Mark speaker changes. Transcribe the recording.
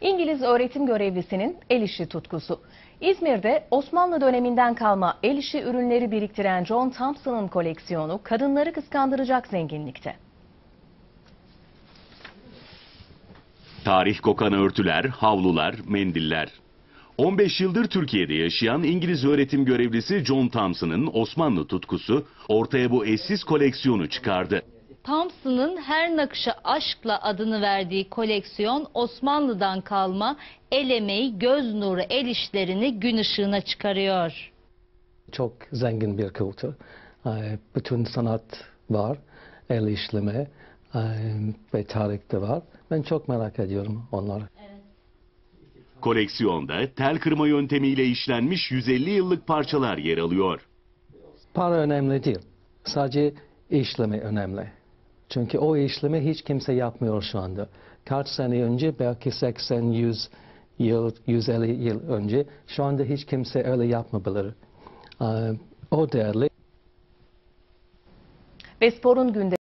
Speaker 1: İngiliz öğretim görevlisinin el işi tutkusu. İzmir'de Osmanlı döneminden kalma el işi ürünleri biriktiren John Thompson'ın koleksiyonu kadınları kıskandıracak zenginlikte.
Speaker 2: Tarih kokan örtüler, havlular, mendiller. 15 yıldır Türkiye'de yaşayan İngiliz öğretim görevlisi John Thompson'ın Osmanlı tutkusu ortaya bu eşsiz koleksiyonu çıkardı.
Speaker 3: Thompson'ın her nakışa aşkla adını verdiği koleksiyon Osmanlı'dan kalma el emeği, göz nuru el işlerini gün ışığına çıkarıyor.
Speaker 4: Çok zengin bir kültür. Ee, Bütün sanat var, el işleme e, ve tarih de var. Ben çok merak ediyorum onları.
Speaker 2: Koleksiyonda tel kırma yöntemiyle işlenmiş 150 yıllık parçalar yer alıyor.
Speaker 4: Para önemli değil. Sadece işleme önemli. Çünkü o işlemi hiç kimse yapmıyor şu anda. Kaç sene önce belki 80-100 yıl, 150 yıl önce şu anda hiç kimse öyle yapmabilir. Ee, O değerli.
Speaker 1: Ve sporun günde